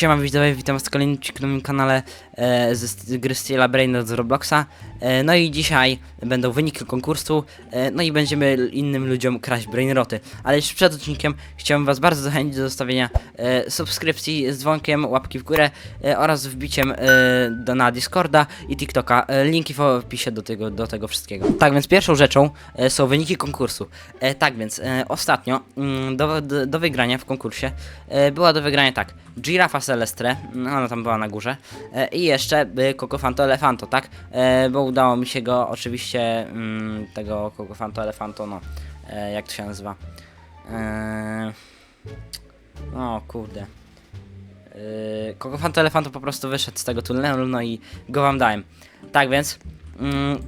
Siema widzowie, witam was w kolejnym odcinku na moim kanale e, z, gry Steela Brain z Robloxa. E, no i dzisiaj będą wyniki konkursu, e, no i będziemy innym ludziom kraść brainroty. Ale jeszcze przed odcinkiem chciałbym was bardzo zachęcić do zostawienia e, subskrypcji z dzwonkiem, łapki w górę e, oraz wbiciem e, do, na Discorda i TikToka. E, linki w opisie do tego, do tego wszystkiego. Tak więc pierwszą rzeczą e, są wyniki konkursu. E, tak więc e, ostatnio mm, do, do, do wygrania w konkursie e, była do wygrania tak. Girafa Celestre, no ona tam była na górze. E, I jeszcze y, Cocofanto Elefanto, tak? E, bo udało mi się go oczywiście mm, tego Cocofanto Elefanto, no e, jak to się nazywa? E, o kurde. Yy, Cocofanto Elefanto po prostu wyszedł z tego tunelu, no i go wam dałem. Tak więc,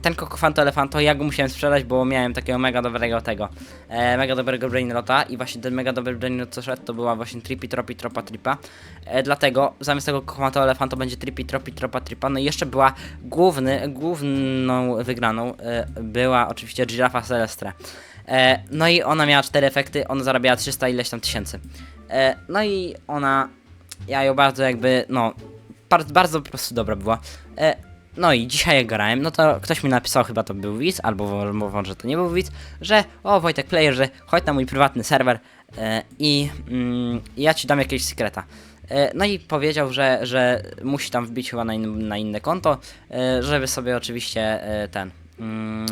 ten Cocofanto Elefanto ja go musiałem sprzedać, bo miałem takiego mega dobrego tego, e, mega dobrego Brainrota i właśnie ten mega dobry Brainrot co szedł to była właśnie Trippy Tropi Tropa Tripa. E, dlatego zamiast tego Cocofanto Elefanto będzie Trippy Tropi Tropa Tripa. No i jeszcze była główny, główną wygraną e, była oczywiście Girafa Celestre. E, no i ona miała cztery efekty, ona zarabiała 300 ileś tam tysięcy. E, no i ona ja ją bardzo jakby, no, bardzo, bardzo po prostu dobra była. E, no i dzisiaj jak grałem, no to ktoś mi napisał, chyba to był widz, albo mo- może to nie był widz, że o Wojtek Player, że chodź na mój prywatny serwer e, i mm, ja ci dam jakiegoś sekreta. E, No i powiedział, że, że musi tam wbić chyba na, in, na inne konto, e, żeby sobie oczywiście e, ten... Mm,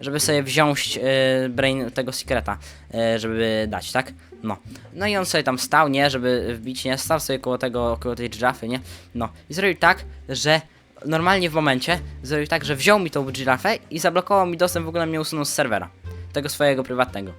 żeby sobie wziąć e, brain tego sekreta, e, żeby dać, tak? No. No i on sobie tam stał, nie, żeby wbić, nie, stał sobie koło tego, koło tej girafy, nie? No. I zrobił tak, że normalnie w momencie zrobił tak, że wziął mi tą girafę i zablokował mi dostęp, w ogóle mnie usunął z serwera. Tego swojego prywatnego.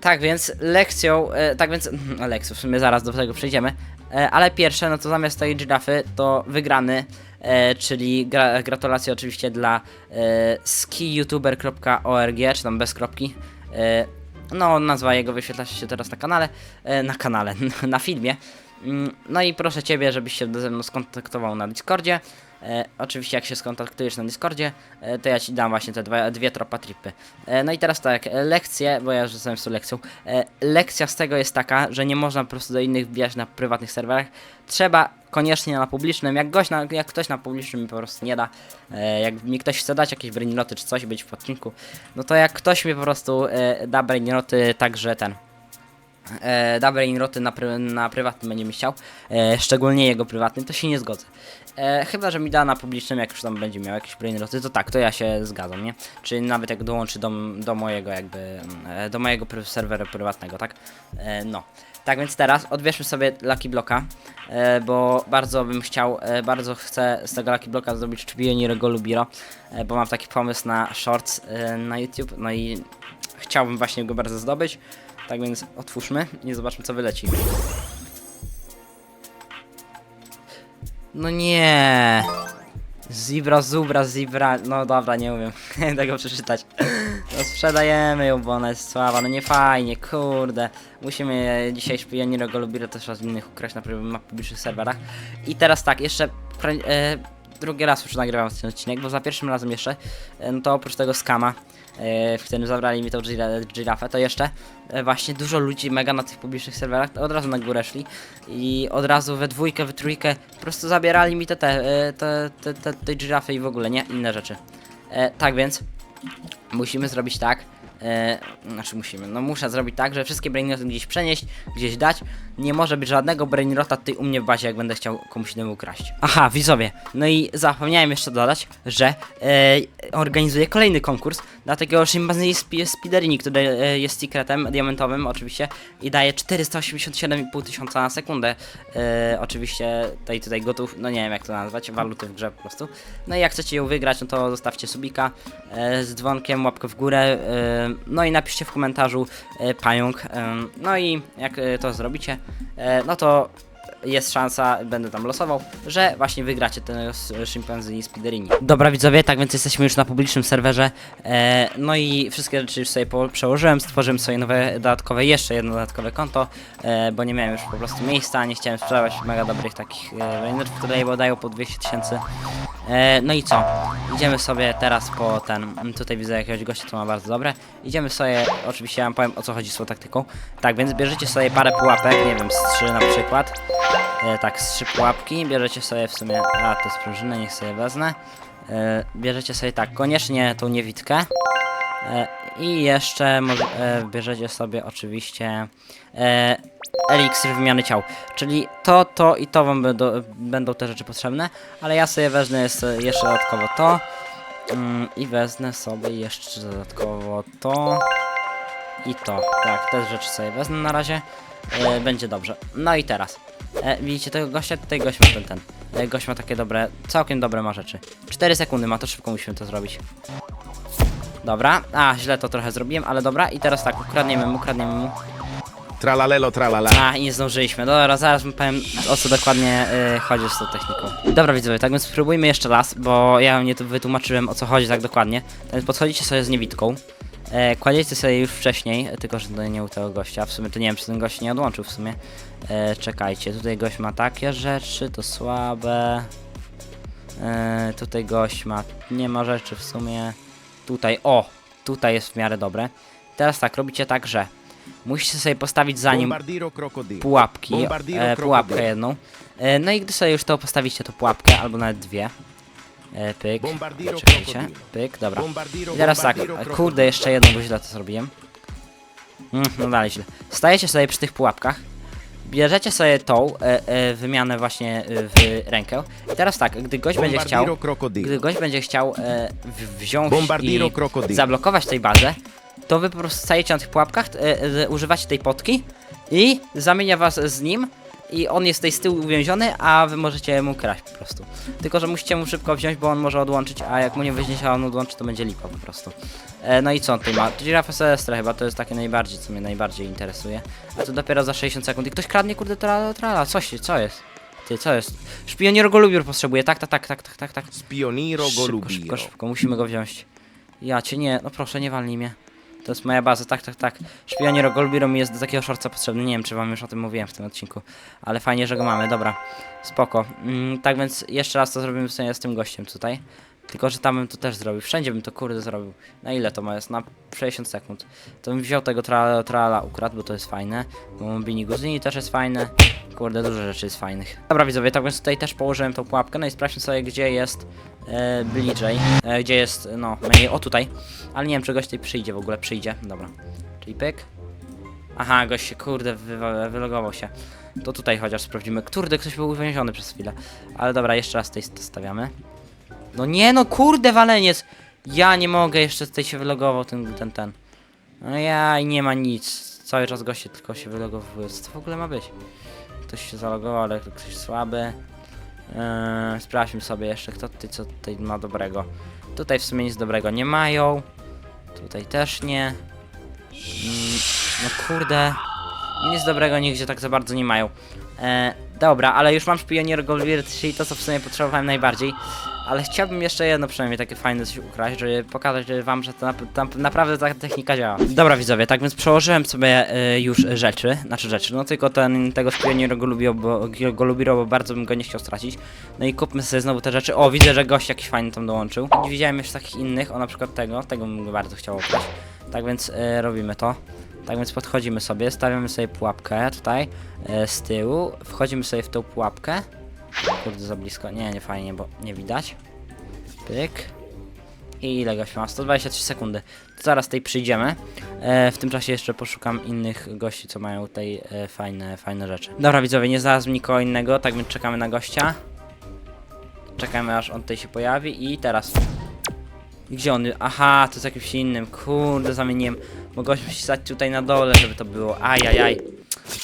Tak więc lekcją, e, tak więc, no lekcją, w sumie zaraz do tego przejdziemy, e, ale pierwsze, no to zamiast tej girafy to wygrany, e, czyli gra, gratulacje oczywiście dla e, skiyoutuber.org, czy tam bez kropki, e, no nazwa jego wyświetla się teraz na kanale, e, na kanale, na filmie, Mm, no i proszę Ciebie, żebyś się ze mną skontaktował na Discordzie. E, oczywiście jak się skontaktujesz na Discordzie, e, to ja Ci dam właśnie te dwa, dwie tropa tripy. E, no i teraz tak, lekcje, bo ja już zostałem z tą lekcją. E, lekcja z tego jest taka, że nie można po prostu do innych wbijać na prywatnych serwerach. Trzeba koniecznie na publicznym, jak, gość na, jak ktoś na publicznym mi po prostu nie da, e, jak mi ktoś chce dać jakieś brainroty czy coś, być w odcinku, no to jak ktoś mi po prostu e, da brainroty, także ten, e, da brainroty na, pry, na prywatnym będzie mi chciał, e, szczególnie jego prywatnym, to się nie zgodzę. E, chyba, że mi da na publicznym, jak już tam będzie miał jakieś brainroty, to tak, to ja się zgadzam, nie? Czy nawet jak dołączy do, do mojego jakby, e, do mojego pry, serwera prywatnego, tak? E, no. Tak więc teraz odbierzmy sobie Lucky Blocka, e, bo bardzo bym chciał, e, bardzo chcę z tego Lucky Blocka zrobić Czpionirego Lubiro, e, bo mam taki pomysł na shorts e, na YouTube, no i chciałbym właśnie go bardzo zdobyć. Tak więc otwórzmy i zobaczmy co wyleci. No nie. Zibra, zubra, zibra. No dobra, nie umiem tego przeczytać. Sprzedajemy ją, bo ona jest słaba. No nie fajnie, kurde. Musimy dzisiaj szpioniro go lubiro też raz innych ukraść na, na publicznych serwerach. I teraz tak, jeszcze e, drugi raz już nagrywam ten odcinek, bo za pierwszym razem jeszcze, e, no to oprócz tego skama, w którym zabrali mi tą gira- girafę, to jeszcze e, właśnie dużo ludzi mega na tych publicznych serwerach od razu na górę szli i od razu we dwójkę, we trójkę po prostu zabierali mi te, te, e, te, te, te, te girafy i w ogóle, nie? Inne rzeczy. E, tak więc musimy zrobić tak, e, znaczy musimy, no muszę zrobić tak, że wszystkie brainroty gdzieś przenieść, gdzieś dać. Nie może być żadnego brainrota tutaj u mnie w bazie, jak będę chciał komuś innemu ukraść. Aha, widzowie, no i zapomniałem jeszcze dodać, że e, organizuję kolejny konkurs dla takiego szympanzy sp speederini, który e, jest secretem diamentowym oczywiście i daje 487,5 tysiąca na sekundę. E, oczywiście tutaj, tutaj gotów, no nie wiem jak to nazwać, waluty w grze po prostu. No i jak chcecie ją wygrać, no to zostawcie subika e, z dzwonkiem, łapkę w górę, e, no i napiszcie w komentarzu e, pająk. E, no i jak e, to zrobicie, e, no to jest szansa, będę tam losował, że właśnie wygracie ten szympanzy Spiderini. Dobra widzowie, tak więc jesteśmy już na publicznym serwerze, e, no i wszystkie rzeczy już sobie przełożyłem, stworzyłem sobie nowe dodatkowe, jeszcze jedno dodatkowe konto, e, bo nie miałem już po prostu miejsca, nie chciałem sprzedawać mega dobrych takich e, rainerów, które dają po 200 tysięcy. E, no i co? Idziemy sobie teraz po ten. mm, Tutaj widzę jakiegoś gościa, co ma bardzo dobre. Idziemy sobie, oczywiście ja wam powiem o co chodzi z tą taktyką. Tak, więc bierzecie sobie parę pułapek, nie wiem, z trzy na przykład. E, tak, z trzy pułapki. Bierzecie sobie w sumie. A, to jest sprężynę, niech sobie wezmę. E, bierzecie sobie tak, koniecznie tą niewidkę. E, I jeszcze może, e, bierzecie sobie oczywiście e, eliksir wymiany ciał. Czyli to, to i to wam będą, będą te rzeczy potrzebne, ale ja sobie wezmę jeszcze dodatkowo to. Mm, I wezmę sobie jeszcze dodatkowo to i to. Tak, te rzeczy sobie wezmę na razie. E, będzie dobrze. No i teraz. E, widzicie tego gościa? Tutaj gość ma ten, ten. E, gość ma takie dobre, całkiem dobre ma rzeczy. 4 sekundy ma, to szybko musimy to zrobić. Dobra, a źle to trochę zrobiłem, ale dobra. I teraz tak, ukradniemy mu, ukradniemy mu. Tralalelo, tralala. A, i nie zdążyliśmy. Dobra, zaraz wam powiem o co dokładnie y, chodzi z tą techniką. Dobra widzowie, tak więc spróbujmy jeszcze raz, bo ja nie wytłumaczyłem o co chodzi tak dokładnie. Tak więc podchodzicie sobie z niewidką. E, kładziecie sobie już wcześniej, e, tylko że to nie u tego gościa. W sumie to nie wiem, czy ten gość nie odłączył w sumie. E, czekajcie, tutaj gość ma takie rzeczy, to słabe. E, tutaj gość ma, nie ma rzeczy w sumie. Tutaj, o, tutaj jest w miarę dobre. Teraz tak, robicie tak, że musicie sobie postawić za nim pułapki, e, pułapkę jedną. E, no i gdy sobie już to postawicie, to pułapkę, albo nawet dwie. E, pyk, Bombardiro czekajcie, krokodyl. pyk, dobra. I teraz tak, kurde, jeszcze jedną, bo źle to zrobiłem. Mm, no dalej źle. Stajecie sobie przy tych pułapkach, bierzecie sobie tą e, e, wymianę właśnie e, w rękę. I teraz tak, gdy gość będzie chciał, gdy gość będzie chciał e, w, wziąć Bombardiro i krokodyl. zablokować tej bazę, to wy po prostu stajecie na tych pułapkach, e, e, używacie tej potki i zamienia was z nim i on jest tutaj z tyłu uwięziony, a wy możecie mu kraść po prostu. Tylko, że musicie mu szybko wziąć, bo on może odłączyć, a jak mu nie weźmiecie, a on odłączy, to będzie lipa po prostu. E, no i co on tutaj ma? Giraffa Celestra chyba, to jest takie najbardziej, co mnie najbardziej interesuje. A to dopiero za 60 sekund i ktoś kradnie, kurde, trala, trala, coś, co jest? Ty, co jest? Szpionier Golubiur potrzebuje, tak, tak, tak, tak, tak, tak, tak. Spioniro Szybko, szybko, szybko, musimy go wziąć. Ja cię nie, no proszę, nie walnij mnie. To jest moja baza, tak, tak, tak. Szpionier Golbiro mi jest do takiego szorca potrzebny. Nie wiem, czy wam już o tym mówiłem w tym odcinku. Ale fajnie, że go mamy, dobra. Spoko. Mm, tak więc jeszcze raz to zrobimy sobie z tym gościem tutaj. Tylko, że tam bym to też zrobił. Wszędzie bym to kurde zrobił. Na ile to ma jest? Na 60 sekund. To bym wziął tego trala, trala ukradł, bo to jest fajne. Bo Bini Guzini też jest fajne. Kurde, dużo rzeczy jest fajnych. Dobra widzowie, tak więc tutaj też położyłem tą pułapkę. No i sprawdźmy sobie, gdzie jest e. E, gdzie jest, no, menu, o tutaj. Ale nie wiem, czy gość tutaj przyjdzie w ogóle. Przyjdzie, dobra. Czyli pyk. Aha, gość się, kurde, wy, wylogował się. To tutaj chociaż sprawdzimy. Kurde, ktoś był uwięziony przez chwilę. Ale dobra, jeszcze raz tutaj stawiamy. No nie no, kurde, waleniec! Ja nie mogę, jeszcze tutaj się wylogował ten, ten, ten. No ja i nie ma nic. Cały czas goście tylko się wylogowuje. Co to w ogóle ma być? Ktoś się zalogował, ale ktoś słaby. Eee, sprawdźmy sobie jeszcze, kto tutaj, co tutaj ma dobrego. Tutaj w sumie nic dobrego nie mają. Tutaj też nie. Mm, no kurde. Nic dobrego nigdzie tak za bardzo nie mają. E, dobra, ale już mam szpionier Golwirt, czyli to co w sumie potrzebowałem najbardziej. Ale chciałbym jeszcze jedno przynajmniej takie fajne coś ukraść, żeby pokazać wam, że to, nap- tam naprawdę ta technika działa. Dobra widzowie, tak więc przełożyłem sobie e, już rzeczy, znaczy rzeczy, no tylko ten, tego szpioniera go, lubił, bo, bo bardzo bym go nie chciał stracić. No i kupmy sobie znowu te rzeczy. O, widzę, że gość jakiś fajny tam dołączył. Nie widziałem jeszcze takich innych, o na przykład tego, tego bym bardzo chciał ukraść. Tak więc e, robimy to. Tak więc podchodzimy sobie, stawiamy sobie pułapkę tutaj e, z tyłu, wchodzimy sobie w tą pułapkę. Kurde, za blisko. Nie, nie fajnie, bo nie widać. Pyk. I ile gości ma? 123 sekundy. To zaraz tej przyjdziemy. E, w tym czasie jeszcze poszukam innych gości, co mają tutaj e, fajne, fajne rzeczy. Dobra, widzowie, nie znalazłem nikogo innego, tak więc czekamy na gościa. Czekamy aż on tutaj się pojawi i teraz. Gdzie on? Aha, to jest jakimś innym. Kurde, zamieniłem. Gość musi stać tutaj na dole, żeby to było. Ajajaj.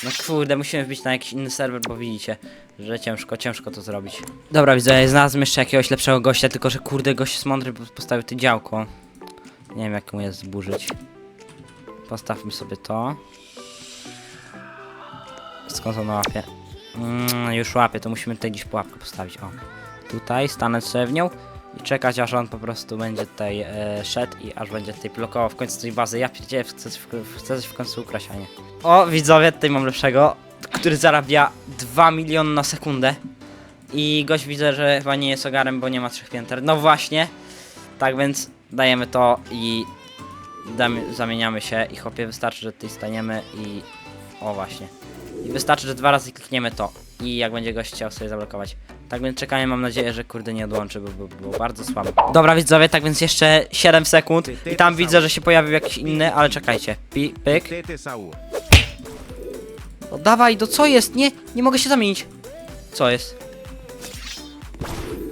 No kurde, musimy wbić na jakiś inny serwer, bo widzicie, że ciężko, ciężko to zrobić. Dobra, widzę, znalazłem jeszcze jakiegoś lepszego gościa, tylko że kurde, gość jest mądry, bo postawił to działko. Nie wiem, jak mu jest zburzyć. Postawmy sobie to. Skąd on łapie? Mm, już łapie, to musimy tutaj gdzieś pułapkę postawić. O, tutaj, stanę sobie w nią i czekać, aż on po prostu będzie tutaj e, szedł i aż będzie tutaj blokował w końcu tej bazy. Ja pierdzielę, chcę, coś w- chcę coś w końcu ukraść, a nie. O, widzowie, tutaj mam lepszego, który zarabia 2 miliony na sekundę. I gość widzę, że chyba nie jest ogarem, bo nie ma trzech pięter. No właśnie. Tak więc dajemy to i damy, zamieniamy się i chłopie wystarczy, że tutaj staniemy i o właśnie. I wystarczy, że dwa razy klikniemy to i jak będzie gość chciał sobie zablokować. Tak więc czekamy, mam nadzieję, że kurde nie odłączy, bo bo- było bardzo słabo. Dobra widzowie, tak więc jeszcze 7 sekund i tam widzę, że się pojawił jakiś inny, ale czekajcie. Pi, pyk. Tete Saul. O, dawaj, do co jest? Nie, nie mogę się zamienić. Co jest?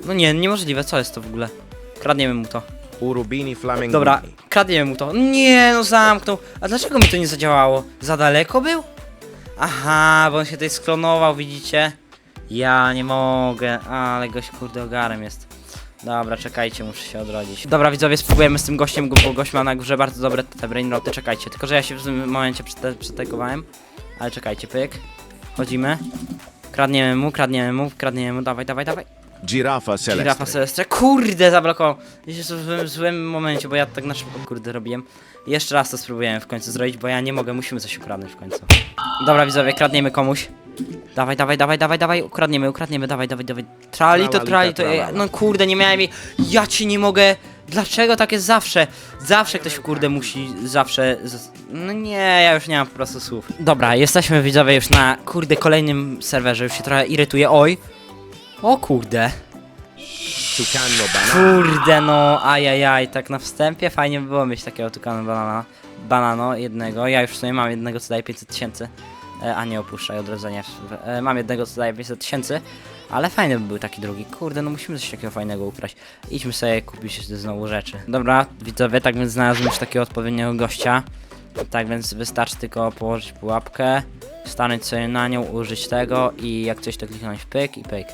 No nie, niemożliwe, co jest to w ogóle? Kradniemy mu to. Urubini Flamengo. Dobra, kradniemy mu to. Nie, no zamknął. A dlaczego mi to nie zadziałało? Za daleko był? Aha, bo on się tutaj sklonował, widzicie? Ja nie mogę, ale gość kurde ogarem jest. Dobra, czekajcie, muszę się odrodzić. Dobra, widzowie, spróbujemy z tym gościem, bo gość ma na górze bardzo dobre te brainroty. Czekajcie, tylko że ja się w tym momencie przete- przetegowałem. Ale czekajcie, pyk. Chodzimy. Kradniemy mu, kradniemy mu, kradniemy mu, dawaj, dawaj, dawaj. Girafa Celeste. Girafa Celestia. Kurde, zablokował. Jest w złym, złym momencie, bo ja tak na szybko kurde robiłem. Jeszcze raz to spróbujemy w końcu zrobić, bo ja nie mogę, musimy coś ukradnąć w końcu. Dobra widzowie, kradniemy komuś. Dawaj, dawaj, dawaj, dawaj, dawaj, ukradniemy, ukradniemy, dawaj, dawaj, dawaj. Trali to, trali to, tralala. no kurde, nie miałem jej. Ja ci nie mogę. Dlaczego tak jest zawsze? Zawsze ktoś kurde musi, zawsze. z- No nie, ja już nie mam po prostu słów. Dobra, jesteśmy widzowie już na kurde kolejnym serwerze, już się trochę irytuje. Oj. O kurde. Tucano Banana. Kurde no, ajajaj, tak na wstępie fajnie by było mieć takiego tukana banana, banano jednego, ja już w sumie mam jednego co daje 500 tysięcy, a nie opuszczaj odrodzenia, e, mam jednego co daje 500 tysięcy, ale fajny by był taki drugi, kurde no musimy coś takiego fajnego ukraść, idźmy sobie kupić znowu rzeczy. Dobra, widzowie, tak więc znalazłem już takiego odpowiedniego gościa, tak więc wystarczy tylko położyć pułapkę, stanąć sobie na nią, użyć tego i jak coś to kliknąć w pyk i pyk.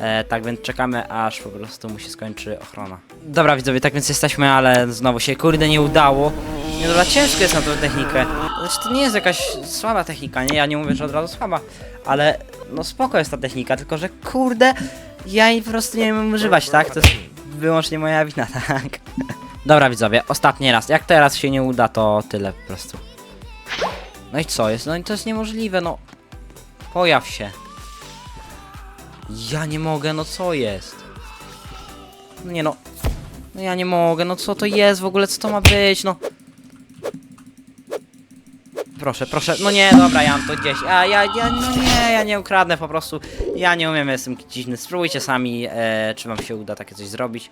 E, tak więc czekamy, aż po prostu mu się skończy ochrona. Dobra widzowie, tak więc jesteśmy, ale znowu się kurde nie udało. Nie dobra, ciężko jest na tą technikę. Znaczy to nie jest jakaś słaba technika, nie? Ja nie mówię, że od razu słaba, ale no spoko jest ta technika, tylko że kurde, ja jej po prostu nie wiem używać, tak? To jest wyłącznie moja wina, tak? Dobra widzowie, ostatni raz. Jak teraz się nie uda, to tyle po prostu. No i co jest? No i to jest niemożliwe, no. Pojaw się. Ja nie mogę, no co jest? No nie no. No ja nie mogę, no co to jest w ogóle, co to ma być, no. Proszę, proszę, no nie, dobra, ja mam to gdzieś, a ja, ja, no nie, ja nie ukradnę po prostu, ja nie umiem, jestem dziwny, spróbujcie sami, e, czy wam się uda takie coś zrobić.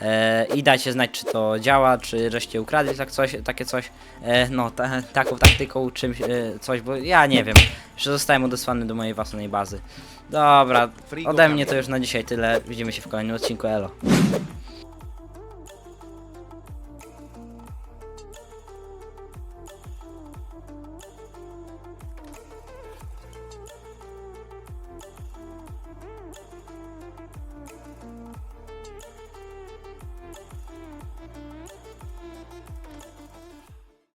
E, I dajcie znać, czy to działa, czy żeście ukradli tak coś, takie coś, e, no, ta, taką taktyką, czymś, e, coś, bo ja nie wiem, że zostałem odesłany do mojej własnej bazy. Dobra, ode mnie to już na dzisiaj tyle, widzimy się w kolejnym odcinku, elo.